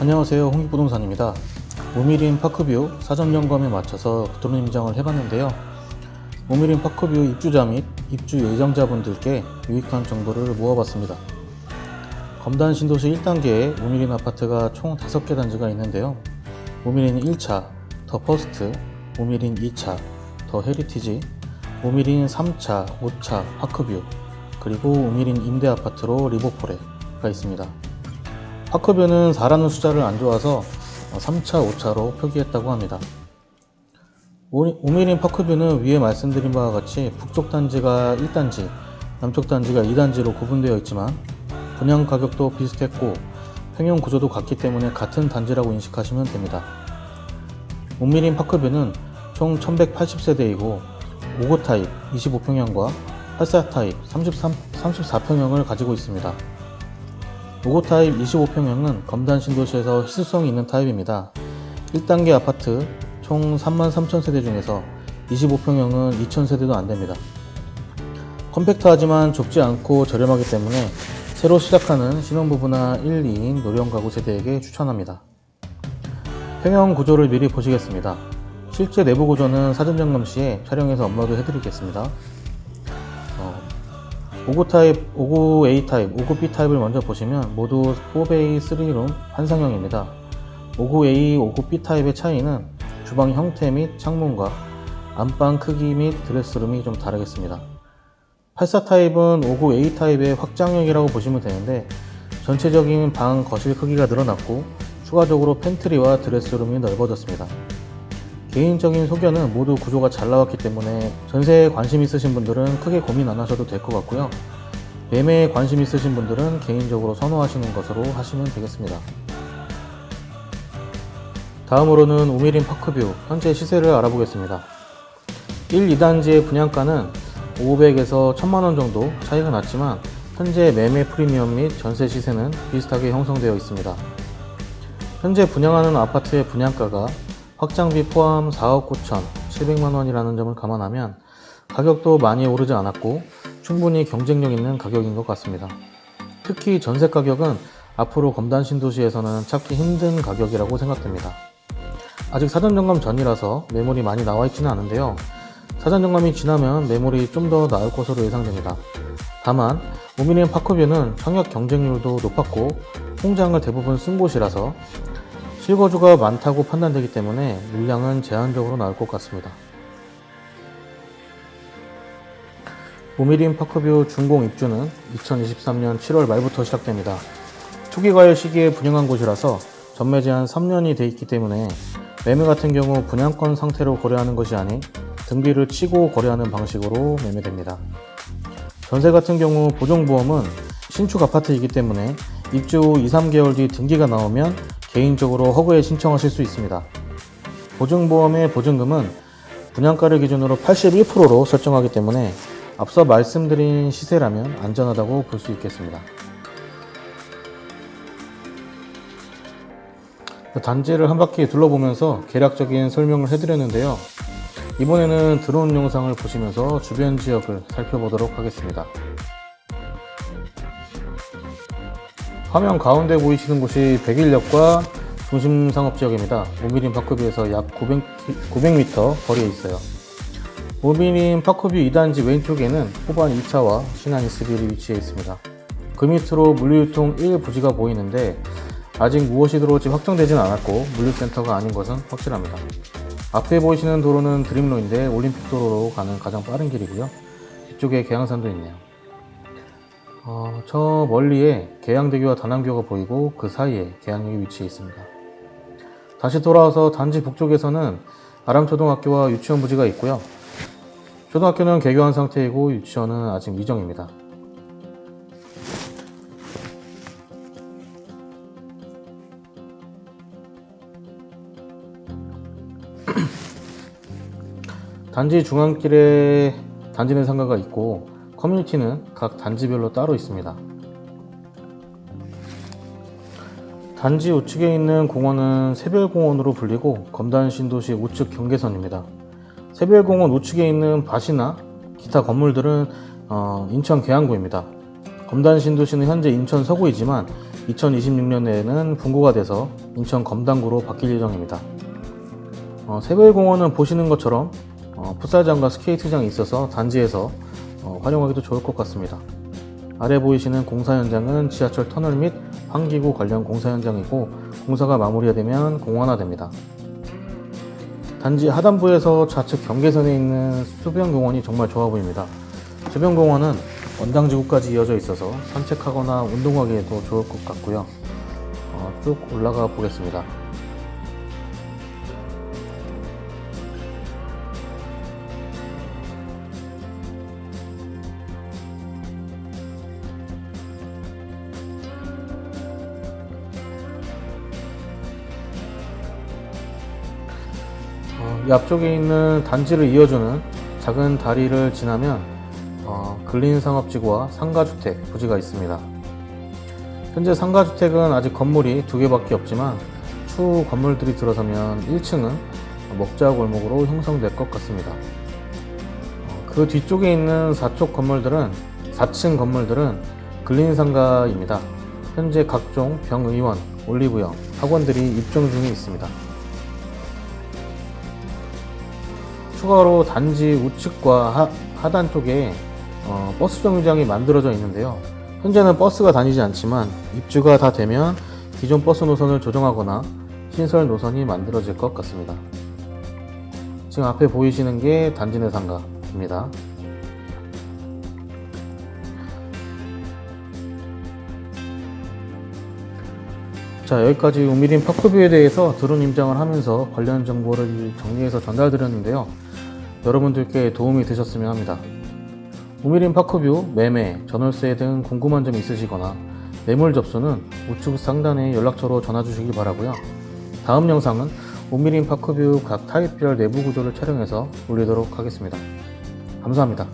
안녕하세요. 홍익부동산입니다. 오미린 파크뷰 사전 점검에 맞춰서 드론 임장을 해봤는데요. 오미린 파크뷰 입주자 및 입주 예정자분들께 유익한 정보를 모아봤습니다. 검단 신도시 1단계에 오미린 아파트가 총 5개 단지가 있는데요. 오미린 1차, 더 퍼스트, 오미린 2차, 더 헤리티지, 오미린 3차, 5차, 파크뷰 그리고 오미린 임대 아파트로 리보포레가 있습니다 파크뷰는 4라는 숫자를 안 좋아서 3차, 5차로 표기했다고 합니다. 오- 오미린 파크뷰는 위에 말씀드린 바와 같이 북쪽 단지가 1단지, 남쪽 단지가 2단지로 구분되어 있지만 분양 가격도 비슷했고 평형 구조도 같기 때문에 같은 단지라고 인식하시면 됩니다. 오미린 파크뷰는 총 1180세대이고 5구 타입 25평형과 84 타입 33, 34평형을 가지고 있습니다. 5구 타입 25평형은 검단 신도시에서 희소성이 있는 타입입니다. 1단계 아파트 총 33,000세대 중에서 25평형은 2,000세대도 안 됩니다. 컴팩트하지만 좁지 않고 저렴하기 때문에 새로 시작하는 신혼부부나 1, 2인 노령 가구 세대에게 추천합니다. 평형 구조를 미리 보시겠습니다. 실제 내부 구조는 사전 점검 시에 촬영해서 업로드 해드리겠습니다. 어, 59 타입, 59 A 타입, 59 B 타입을 먼저 보시면 모두 4베이 3룸 한상형입니다. 59 A, 59 B 타입의 차이는 주방 형태 및 창문과 안방 크기 및 드레스룸이 좀 다르겠습니다. 84 타입은 59 A 타입의 확장형이라고 보시면 되는데 전체적인 방 거실 크기가 늘어났고 추가적으로 팬트리와 드레스룸이 넓어졌습니다. 개인적인 소견은 모두 구조가 잘 나왔기 때문에 전세에 관심 있으신 분들은 크게 고민 안 하셔도 될 것 같고요. 매매에 관심 있으신 분들은 개인적으로 선호하시는 것으로 하시면 되겠습니다. 다음으로는 오미린 파크뷰 현재 시세를 알아보겠습니다. 1, 2단지의 분양가는 500에서 1000만원 정도 차이가 났지만 현재 매매 프리미엄 및 전세 시세는 비슷하게 형성되어 있습니다. 현재 분양하는 아파트의 분양가가 확장비 포함 4억 9천 7백만 원이라는 점을 감안하면 가격도 많이 오르지 않았고 충분히 경쟁력 있는 가격인 것 같습니다. 특히 전세 가격은 앞으로 검단 신도시에서는 찾기 힘든 가격이라고 생각됩니다. 아직 사전 점검 전이라서 매물이 많이 나와 있지는 않은데요. 사전 점검이 지나면 매물이 좀 더 나을 것으로 예상됩니다. 다만 오미니언 파크뷰는 청약 경쟁률도 높았고 통장을 대부분 쓴 곳이라서 실거주가 많다고 판단되기 때문에 물량은 제한적으로 나올 것 같습니다. 오미린 파크뷰 준공 입주는 2023년 7월 말부터 시작됩니다. 초기 과열 시기에 분양한 곳이라서 전매 제한 3년이 돼 있기 때문에 매매 같은 경우 분양권 상태로 거래하는 것이 아닌 등비를 치고 거래하는 방식으로 매매됩니다. 전세 같은 경우 보증보험은 신축 아파트이기 때문에 입주 후 2, 3개월 뒤 등기가 나오면 개인적으로 허그에 신청하실 수 있습니다. 보증보험의 보증금은 분양가를 기준으로 81%로 설정하기 때문에 앞서 말씀드린 시세라면 안전하다고 볼 수 있겠습니다. 단지를 한 바퀴 둘러보면서 개략적인 설명을 해드렸는데요. 이번에는 드론 영상을 보시면서 주변 지역을 살펴보도록 하겠습니다. 화면 가운데 보이시는 곳이 백일역과 중심 상업지역입니다. 오미린 파크뷰에서 약 900, 900m 거리에 있어요. 오미린 파크뷰 2단지 왼쪽에는 호반 2차와 신한 이스빌이 위치해 있습니다. 그 밑으로 물류유통 1 부지가 보이는데 아직 무엇이 들어올지 확정되진 않았고 물류센터가 아닌 것은 확실합니다. 앞에 보이시는 도로는 드림로인데 올림픽 도로로 가는 가장 빠른 길이고요. 뒤쪽에 계양산도 있네요. 어, 저 멀리에 계양대교와 단암교가 보이고 그 사이에 계양역이 위치해 있습니다. 다시 돌아와서 단지 북쪽에서는 아람초등학교와 유치원 부지가 있고요. 초등학교는 개교한 상태이고 유치원은 아직 미정입니다. 단지 중앙길에 단지 내 상가가 있고 커뮤니티는 각 단지별로 따로 있습니다. 단지 우측에 있는 공원은 새별공원으로 불리고 검단 신도시 우측 경계선입니다. 새별공원 우측에 있는 밭이나 기타 건물들은 어, 인천 계양구입니다. 검단 신도시는 현재 인천 서구이지만 2026년에는 분구가 돼서 인천 검단구로 바뀔 예정입니다. 어, 세별공원은 보시는 것처럼 어, 풋살장과 스케이트장이 있어서 단지에서 어, 활용하기도 좋을 것 같습니다. 아래 보이시는 공사 현장은 지하철 터널 및 환기구 관련 공사 현장이고 공사가 마무리되면 공원화됩니다. 단지 하단부에서 좌측 경계선에 있는 수변 공원이 정말 좋아 보입니다. 수변공원은 원당 지구까지 이어져 있어서 산책하거나 운동하기에도 좋을 것 같고요. 어, 쭉 올라가 보겠습니다. 이 앞쪽에 있는 단지를 이어주는 작은 다리를 지나면 어, 근린상업지구와 상가주택 부지가 있습니다. 현재 상가주택은 아직 건물이 두 개밖에 없지만 추후 건물들이 들어서면 1층은 먹자 골목으로 형성될 것 같습니다. 어, 그 뒤쪽에 있는 4쪽 건물들은 4층 건물들은 근린상가입니다. 현재 각종 병의원, 올리브영, 학원들이 입종 중에 있습니다. 추가로 단지 우측과 하, 단 쪽에 어, 버스 정류장이 만들어져 있는데요. 현재는 버스가 다니지 않지만 입주가 다 되면 기존 버스 노선을 조정하거나 신설 노선이 만들어질 것 같습니다. 지금 앞에 보이시는 게 단지 내 상가입니다. 자 여기까지 우미린 파크뷰에 대해서 드론 임장을 하면서 관련 정보를 정리해서 전달드렸는데요. 여러분들께 도움이 되셨으면 합니다. 우미린 파크뷰, 매매, 전월세 등 궁금한 점 있으시거나 매물 접수는 우측 상단에 연락처로 전화 주시기 바라고요. 다음 영상은 우미린 파크뷰 각 타입별 내부 구조를 촬영해서 올리도록 하겠습니다. 감사합니다.